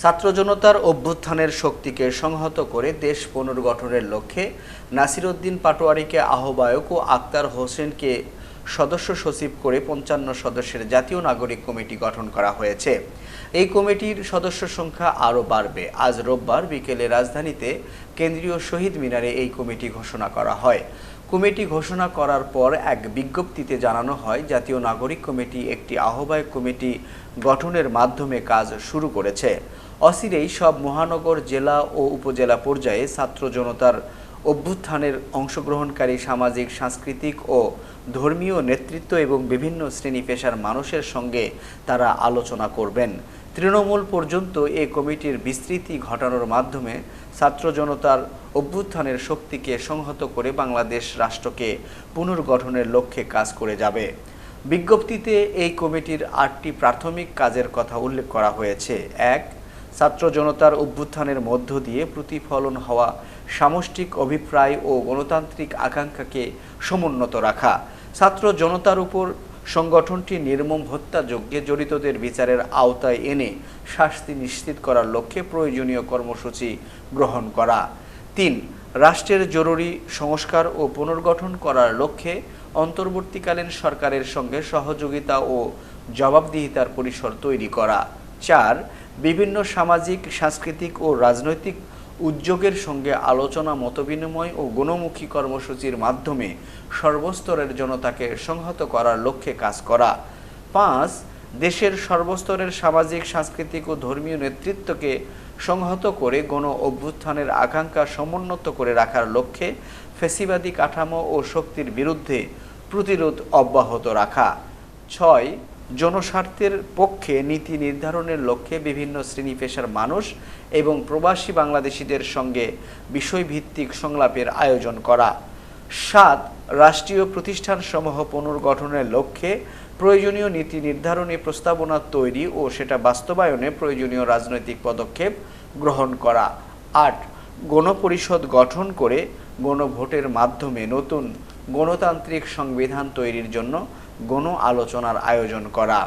ছাত্র জনতার অভ্যুত্থানের শক্তিকে সংহত করে দেশ পুনর্গঠনের লক্ষ্যে নাসিরউদ্দিন পাটোয়ারিকে আহ্বায়ক ও আক্তার হোসেনকে সদস্য সচিব করে পঞ্চান্ন সদস্যের জাতীয় নাগরিক কমিটি গঠন করা হয়েছে। এই কমিটির সদস্য সংখ্যা আরও বাড়বে। আজ রোববার বিকেলে রাজধানীতে কেন্দ্রীয় শহীদ মিনারে এই কমিটি ঘোষণা করা হয়। কমিটি ঘোষণা করার পর এক বিজ্ঞপ্তিতে জানানো হয়, জাতীয় নাগরিক কমিটি একটি আহ্বায়ক কমিটি গঠনের মাধ্যমে কাজ শুরু করেছে। অসিরেই সব মহানগর জেলা ও উপজেলা পর্যায়ে ছাত্র জনতার অভ্যুত্থানের অংশগ্রহণকারী সামাজিক, সাংস্কৃতিক ও ধর্মীয় নেতৃত্ব এবং বিভিন্ন শ্রেণি পেশার মানুষের সঙ্গে তারা আলোচনা করবেন। তৃণমূল পর্যন্ত এই কমিটির বিস্তৃতি ঘটানোর মাধ্যমে ছাত্র জনতার অভ্যুত্থানের শক্তিকে সংহত করে বাংলাদেশ রাষ্ট্রকে পুনর্গঠনের লক্ষ্যে কাজ করে যাবে। বিজ্ঞপ্তিতে এই কমিটির আটটি প্রাথমিক কাজের কথা উল্লেখ করা হয়েছে। এক, ছাত্র জনতার অভ্যুত্থানের মধ্য দিয়ে প্রতিফলন হওয়া সামষ্টিক অভিপ্রায় ও গণতান্ত্রিক আকাঙ্ক্ষাকে সমুন্নত রাখা। ছাত্র জনতার উপর সংগঠনটি নির্মম হত্যাযজ্ঞে জড়িতদের বিচারের আওতায় এনে শাস্তি নিশ্চিত করার লক্ষ্যে প্রয়োজনীয় কর্মসূচি গ্রহণ করা। তিন, রাষ্ট্রের জরুরি সংস্কার ও পুনর্গঠন করার লক্ষ্যে অন্তর্বর্তীকালীন সরকারের সঙ্গে সহযোগিতা ও জবাবদিহিতার পরিসর তৈরি করা। চার, বিভিন্ন সামাজিক, সাংস্কৃতিক ও রাজনৈতিক উদ্যোগের সঙ্গে আলোচনা, মতবিনিময় ও গণমুখী কর্মসূচির মাধ্যমে সর্বস্তরের জনতাকে সংহত করার লক্ষ্যে কাজ করা। পাঁচ, দেশের সর্বস্তরের সামাজিক, সাংস্কৃতিক ও ধর্মীয় নেতৃত্বকে সংহত করে গণ অভ্যুত্থানের আকাঙ্ক্ষা সমুন্নত করে রাখার লক্ষ্যে ফেসিবাদী কাঠামো ও শক্তির বিরুদ্ধে প্রতিরোধ অব্যাহত রাখা। ছয় জনস্বার্থের পক্ষে নীতি নির্ধারণের লক্ষ্যে বিভিন্ন শ্রেণি পেশার মানুষ এবং প্রবাসী বাংলাদেশিদের সঙ্গে বিষয়ভিত্তিক সংলাপের আয়োজন করা। সাত, রাষ্ট্রীয় প্রতিষ্ঠানসমূহ পুনর্গঠনের লক্ষ্যে প্রয়োজনীয় নীতি নির্ধারণী প্রস্তাবনা তৈরি ও সেটা বাস্তবায়নে প্রয়োজনীয় রাজনৈতিক পদক্ষেপ গ্রহণ করা। আট, গণপরিষদ গঠন করে গণভোটের মাধ্যমে নতুন গণতান্ত্রিক সংবিধান তৈরির জন্য গণ আলোচনার আয়োজন করা।